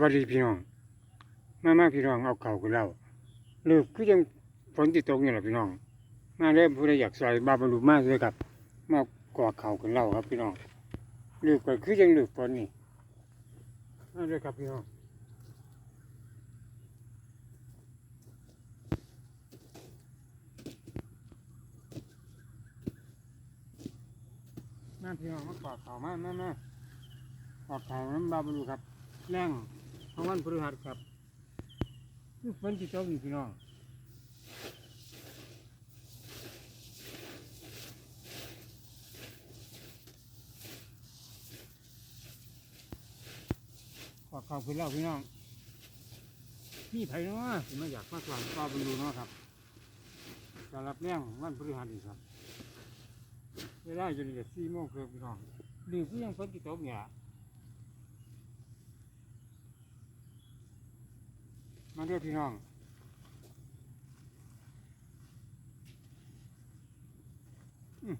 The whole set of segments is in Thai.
วัสดีพี่น้อง มามาพี่น้องเอาเข่ากันแล้วเลิกคือยังฝนติดตกนี่แหละพี่น้อง มาเริ่มผู้ใดอยากใส่บาบรรลุมากเลยครับมากอดเข่ากันเล่าครับพี่น้องเลิกก็คือยังเลิกฝนนี่มาเลยครับพี่น้องมาพี่น้องมากอดเข่ามามามากอดเข่าน้ำบาบรรลุครับแรง ของวันพฤหัสครับคือฝนติดตกนี่พี่น้องขอขอบคุณเราพี่น้องนี่ไผ่เนาะที่มาอยากมาสวานป้าบรรลุเนาะครับจะรับแรงวันพฤหัสอีกครับเวลาจนเหลือสี่โมงครึ่งพี่น้องดื่มก็ยังฝนติดตกเนี่ย มาเด้อพี่น้องอืม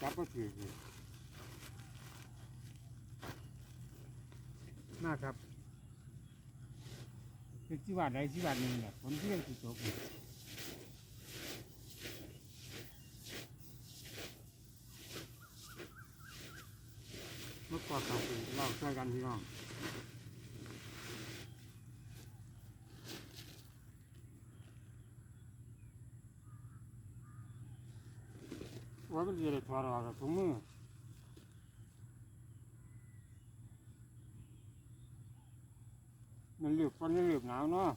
จับก็ถือเลยมากครับเป็นที่วาดใดที่วาดหนึ่งเนี่ยผมเที่ยงติดตกอยู่เก่อนเขาคือเราช่วยกันพี่น้องว่ามันจะได้ถอดออกกับถุงมือมันเหลือบมันเหลือบหนาวเนาะ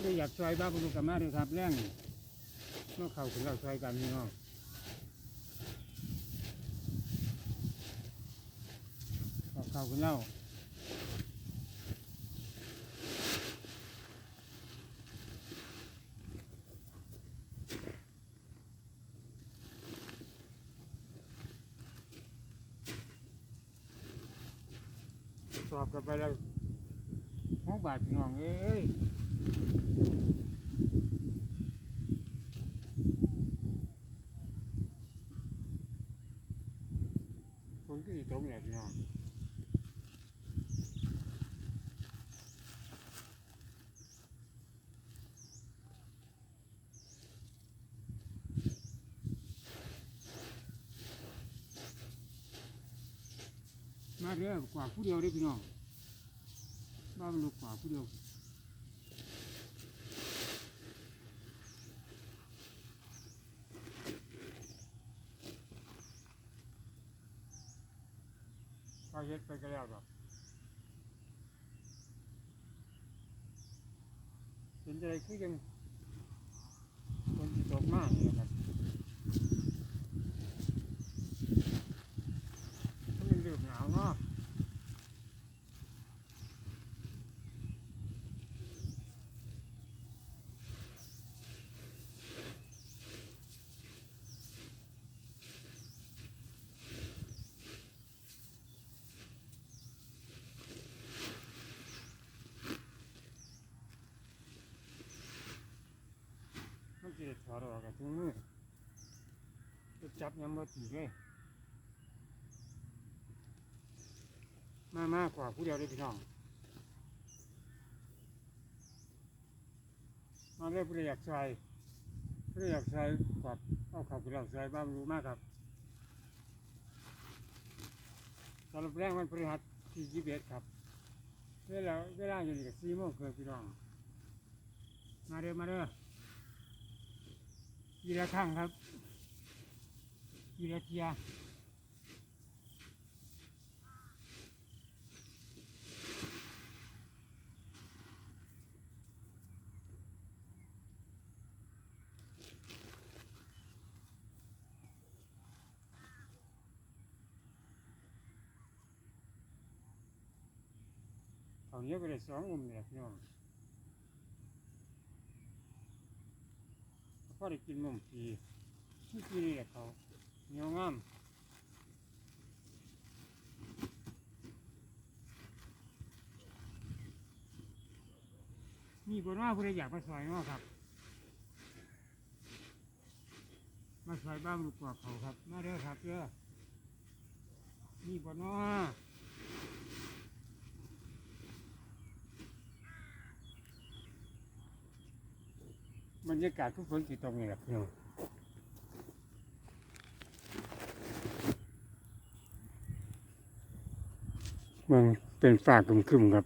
ได้อยากซอยบ้าบุรุษกับมาเลยครับแรงเมื่อเข้าถึงเราซอยกันพี่น้องเข้าเขาถึงเราสอบกันไปแล้วห้องบาทพี่น้องเอ้ย คนก็อยู่ตรงนี้พี่น้องมาเด้อยกว่าผู้เดียวได้พี่น้องบ้านมันลูกกว่าผู้เดียว เฮ็ดไปก็แล้วดอกเป็นอะไรคือยังคนที่ตกมากนี่ครับมันเรือบหนาวเนาะ มันจะ ถอดออกกับถุงมือจะจับยังบ่ถีเลยมามากกว่าผู้เดียวได้พี่น้องมาเลยกผู้ใดอยากใส่ผู้ใดอยากใส่กว่าเอาข่าผู้ใดอยากใส่บ้านรู้มากครับสำหรับแรงวันพฤหัสที่ยี่สิบเอ็ดครับเวลาเวลาอยู่นี่กับสี่โมงเกินพี่น้อง มาเด้อมาเด้อ ยีละข้างครับยีละเทียเขาเนี้ยก็ได้สองอุ่มเนี่ยพี่น้อง็ได้กินนมปีที่กินเรียเขาเหนียวงามนี่บนว่าผู้ใดอยากมาซอยเนาะครับ มาซอยบ้างลูกกว่าเขาครับ มาเด้อครับเด้อนี่บนว่า บรรยากาศทุกฝนสิตกนี่แหละพี่น้องมันเป็นฝ้าครึมๆครับ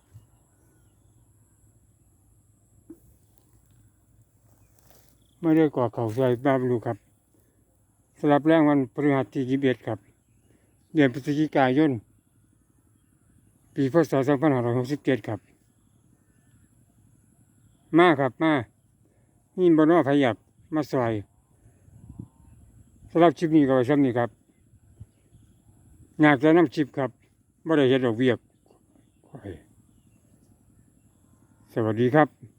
ไม่ได้ก่อเขาใส่บ้านลูกครับสำหรับแรงวันพฤหัสที่ยี่สิบเอ็ดครับ เดือนพฤศจิกายน ปีพศสองพันห้าร้อยหกสิบเจ็ดครับ มาครับมา นี่บนว่าพยับมาซอยสำหรับชิปนี้ก็ไว้ซ้ำนี้ครับอยากจะนำชิปครับไม่ได้เห็นดอกเบี้ยสวัสดีครับ